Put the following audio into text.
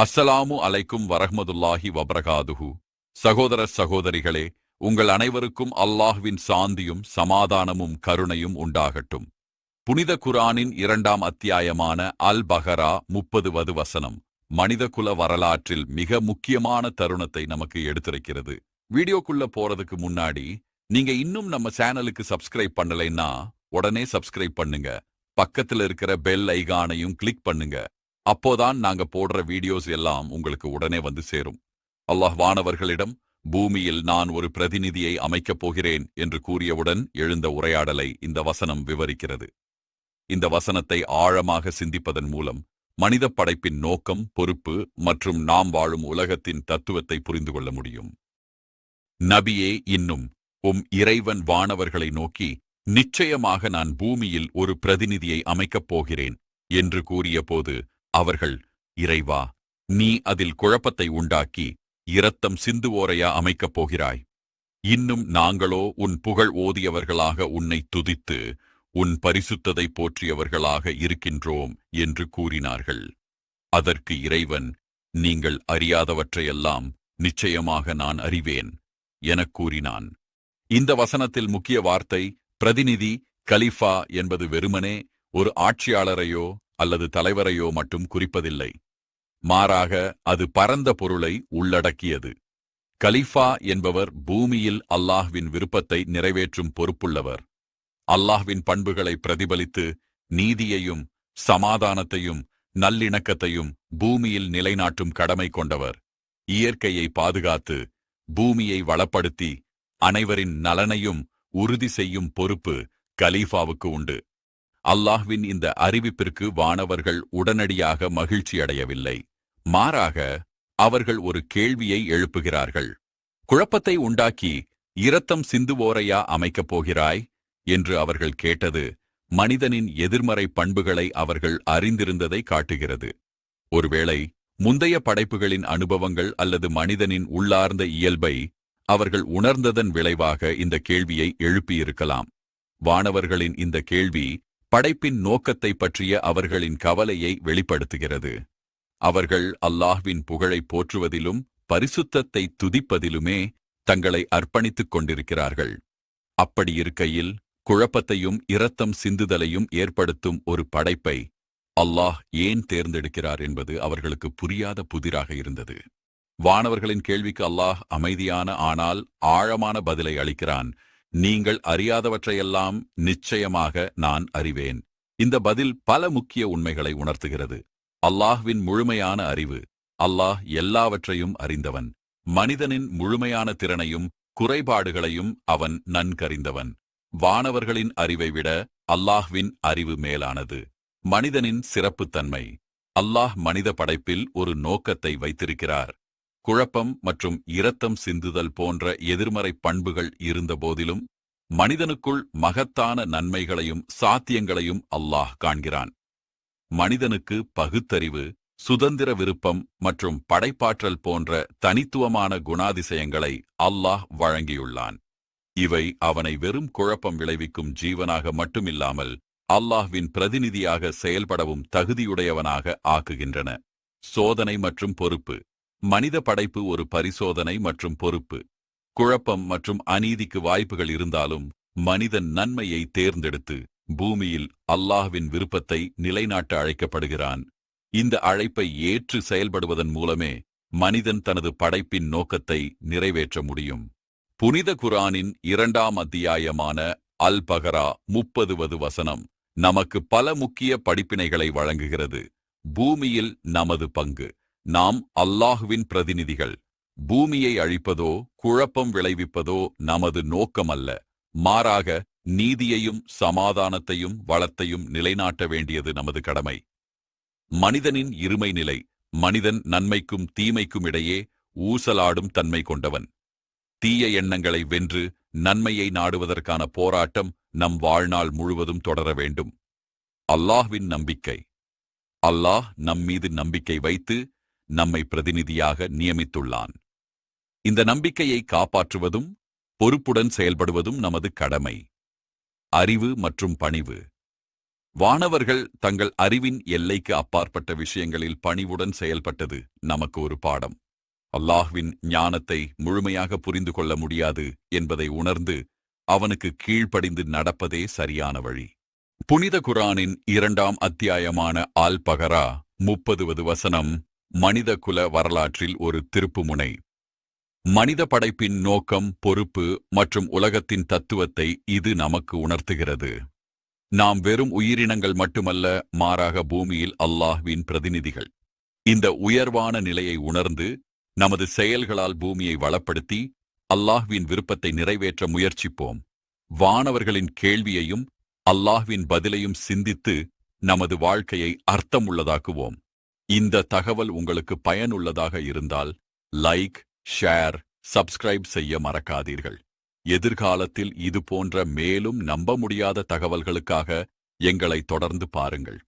அஸ்ஸலாமு அலைக்கும் வரஹ்மதுல்லாஹி வபரகாதுஹு. சகோதர சகோதரிகளே உங்கள் அனைவருக்கும் அல்லாஹ்வின் சாந்தியும் சமாதானமும் கருணையும் உண்டாகட்டும். புனித குரானின் இரண்டாம் அத்தியாயமான அல் பஹரா முப்பது வது வசனம் மனிதகுல வரலாற்றில் மிக முக்கியமான தருணத்தை நமக்கு எடுத்துரைக்கிறது. வீடியோக்குள்ள போறதுக்கு முன்னாடி நீங்க இன்னும் நம்ம சேனலுக்கு சப்ஸ்கிரைப் பண்ணலைன்னா உடனே சப்ஸ்கிரைப் பண்ணுங்க. பக்கத்துல இருக்கிற பெல் ஐகானையும் கிளிக் பண்ணுங்க. அப்போதான் நாங்க போடுற வீடியோஸ் எல்லாம் உங்களுக்கு உடனே வந்து சேரும். அல்லாஹ் வானவர்களிடம் பூமியில் நான் ஒரு பிரதிநிதியை அமைக்கப் போகிறேன் என்று கூறியவுடன் எழுந்த உரையாடலை இந்த வசனம் விவரிக்கிறது. இந்த வசனத்தை ஆழமாக சிந்திப்பதன் மூலம் மனித படைப்பின் நோக்கம் பொறுப்பு மற்றும் நாம் வாழும் உலகத்தின் தத்துவத்தை புரிந்து கொள்ள முடியும். நபியே இன்னும் உம் இறைவன் வானவர்களை நோக்கி நிச்சயமாக நான் பூமியில் ஒரு பிரதிநிதியை அமைக்கப் போகிறேன் என்று கூறியபோது அவர்கள் இறைவா நீ அதில் குழப்பத்தை உண்டாக்கி இரத்தம் சிந்துவோரையா அமைக்கப் போகிறாய்? இன்னும் நாங்களோ உன் புகழ் ஓதியவர்களாக உன்னை துதித்து உன் பரிசுத்ததை போற்றியவர்களாக இருக்கின்றோம் என்று கூறினார்கள். அதற்கு இறைவன் நீங்கள் அறியாதவற்றையெல்லாம் நிச்சயமாக நான் அறிவேன் எனக் கூறினான். இந்த வசனத்தில் முக்கிய வார்த்தை பிரதிநிதி கலிஃபா என்பது வெறுமனே ஒரு ஆட்சியாளரையோ அல்லது தலைவரையோ மட்டும் குறிப்பதில்லை. மாறாக அது பரந்த பொருளை உள்ளடக்கியது. கலிஃபா என்பவர் பூமியில் அல்லாஹ்வின் விருப்பத்தை நிறைவேற்றும் பொறுப்புள்ளவர். அல்லாஹ்வின் பண்புகளை பிரதிபலித்து நீதியையும் சமாதானத்தையும் நல்லிணக்கத்தையும் பூமியில் நிலைநாட்டும் கடமை கொண்டவர். இயற்கையை பாதுகாத்து பூமியை வளப்படுத்தி அனைவரின் நலனையும் உறுதி செய்யும் பொறுப்பு கலீஃபாவுக்கு உண்டு. அல்லாஹ்வின் இந்த அறிவிப்பிற்கு வானவர்கள் உடனடியாக மகிழ்ச்சியடையவில்லை மாறாக அவர்கள் ஒரு கேள்வியை எழுப்புகிறார்கள். குழப்பத்தை உண்டாக்கி இரத்தம் சிந்துவோரையா அமைக்கப் போகிறாய்? என்று அவர்கள் கேட்டது மனிதனின் எதிர்மறை பண்புகளை அவர்கள் அறிந்திருந்ததை காட்டுகிறது. ஒருவேளை முந்தைய படைப்புகளின் அனுபவங்கள் அல்லது மனிதனின் உள்ளார்ந்த இயல்பை அவர்கள் உணர்ந்ததன் விளைவாக இந்த கேள்வியை எழுப்பியிருக்கலாம். வானவர்களின் இந்த கேள்வி படைப்பின் நோக்கத்தை பற்றிய அவர்களின் கவலையை வெளிப்படுத்துகிறது. அவர்கள் அல்லாஹ்வின் புகழை போற்றுவதிலும் பரிசுத்தத்தை துதிப்பதிலுமே தங்களை அர்ப்பணித்துக் கொண்டிருக்கிறார்கள். அப்படி இருக்கையில் குழப்பத்தையும் இரத்தம் சிந்துதலையும் ஏற்படுத்தும் ஒரு படைப்பை அல்லாஹ் ஏன் தேர்ந்தெடுக்கிறார் என்பது அவர்களுக்கு புரியாத புதிராக இருந்தது. வானவர்களின் கேள்விக்கு அல்லாஹ் அமைதியான ஆனால் ஆழமான பதிலை அளிக்கிறான். நீங்கள் அறியாதவற்றையெல்லாம் நிச்சயமாக நான் அறிவேன். இந்த பதில் பல முக்கிய உண்மைகளை உணர்த்துகிறது. அல்லாஹ்வின் முழுமையான அறிவு அல்லாஹ் எல்லாவற்றையும் அறிந்தவன். மனிதனின் முழுமையான திறனையும் குறைபாடுகளையும் அவன் நன்கறிந்தவன். வானவர்களின் அறிவை விட அல்லாஹ்வின் அறிவு மேலானது. மனிதனின் சிறப்புத்தன்மை. அல்லாஹ் மனித படைப்பில் ஒரு நோக்கத்தை வைத்திருக்கிறார். குழப்பம் மற்றும் இரத்தம் சிந்துதல் போன்ற எதிர்மறை பண்புகள் இருந்தபோதிலும் மனிதனுக்குள் மகத்தான நன்மைகளையும் சாத்தியங்களையும் அல்லாஹ் காண்கிறான். மனிதனுக்கு பகுத்தறிவு சுதந்திர விருப்பம் மற்றும் படைப்பாற்றல் போன்ற தனித்துவமான குணாதிசயங்களை அல்லாஹ் வழங்கியுள்ளான். இவை அவனை வெறும் குழப்பம் விளைவிக்கும் ஜீவனாக மட்டுமில்லாமல் அல்லாஹ்வின் பிரதிநிதியாக செயல்படவும் தகுதியுடையவனாக ஆக்குகின்றன. சோதனை மற்றும் பொறுப்பு. மனித படைப்பு ஒரு பரிசோதனை மற்றும் பொறுப்பு. குழப்பம் மற்றும் அநீதிக்கு வாய்ப்புகள் இருந்தாலும் மனிதன் நன்மையை தேர்ந்தெடுத்து பூமியில் அல்லாஹ்வின் விருப்பத்தை நிலைநாட்ட அழைக்கப்படுகிறான். இந்த அழைப்பை ஏற்று செயல்படுவதன் மூலமே மனிதன் தனது படைப்பின் நோக்கத்தை நிறைவேற்ற முடியும். புனித குரானின் இரண்டாம் அத்தியாயமான அல் பகரா முப்பதுவது வசனம் நமக்கு பல முக்கிய படிப்பினைகளை வழங்குகிறது. பூமியில் நமது பங்கு. நாம் அல்லாஹுவின் பிரதிநிதிகள். பூமியை அழிப்பதோ குழப்பம் விளைவிப்பதோ நமது நோக்கமல்ல. மாறாக நீதியையும் சமாதானத்தையும் வளத்தையும் நிலைநாட்ட வேண்டியது நமது கடமை. மனிதனின் இருமை நிலை மனிதன் நன்மைக்கும் தீமைக்கும் இடையே ஊசலாடும் தன்மை கொண்டவன். தீய எண்ணங்களை வென்று நன்மையை நாடுவதற்கான போராட்டம் நம் வாழ்நாள் முழுவதும் தொடர வேண்டும். அல்லாஹ்வின் நம்பிக்கை. அல்லாஹ் நம்மீது நம்பிக்கை வைத்து நம்மை பிரதிநிதியாக நியமித்துள்ளான். இந்த நம்பிக்கையை காப்பாற்றுவதும் பொறுப்புடன் செயல்படுவதும் நமது கடமை. அறிவு மற்றும் பணிவு. வானவர்கள் தங்கள் அறிவின் எல்லைக்கு அப்பாற்பட்ட விஷயங்களில் பணிவுடன் செயல்பட்டது நமக்கு ஒரு பாடம். அல்லாஹ்வின் ஞானத்தை முழுமையாக புரிந்து கொள்ள முடியாது என்பதை உணர்ந்து அவனுக்கு கீழ்ப்படிந்து நடப்பதே சரியான வழி. புனித குரானின் இரண்டாம் அத்தியாயமான ஆல் பகரா முப்பதுவது வசனம் மனித குல வரலாற்றில் ஒரு திருப்புமுனை. மனித படைப்பின் நோக்கம் பொறுப்பு மற்றும் உலகத்தின் தத்துவத்தை இது நமக்கு உணர்த்துகிறது. நாம் வெறும் உயிரினங்கள் மட்டுமல்ல மாறாக பூமியில் அல்லாஹ்வின் பிரதிநிதிகள். இந்த உயர்வான நிலையை உணர்ந்து நமது செயல்களால் பூமியை வளப்படுத்தி அல்லாஹ்வின் விருப்பத்தை நிறைவேற்ற முயற்சிப்போம். வானவர்களின் கேள்வியையும் அல்லாஹ்வின் பதிலையும் சிந்தித்து நமது வாழ்க்கையை அர்த்தமுள்ளதாக்குவோம். இந்த தகவல் உங்களுக்கு பயனுள்ளதாக இருந்தால் லைக் ஷேர் சப்ஸ்கிரைப் செய்ய மறக்காதீர்கள். எதிர்காலத்தில் இது போன்ற மேலும் நம்ப முடியாத தகவல்களுக்காக எங்களை தொடர்ந்து பாருங்கள்.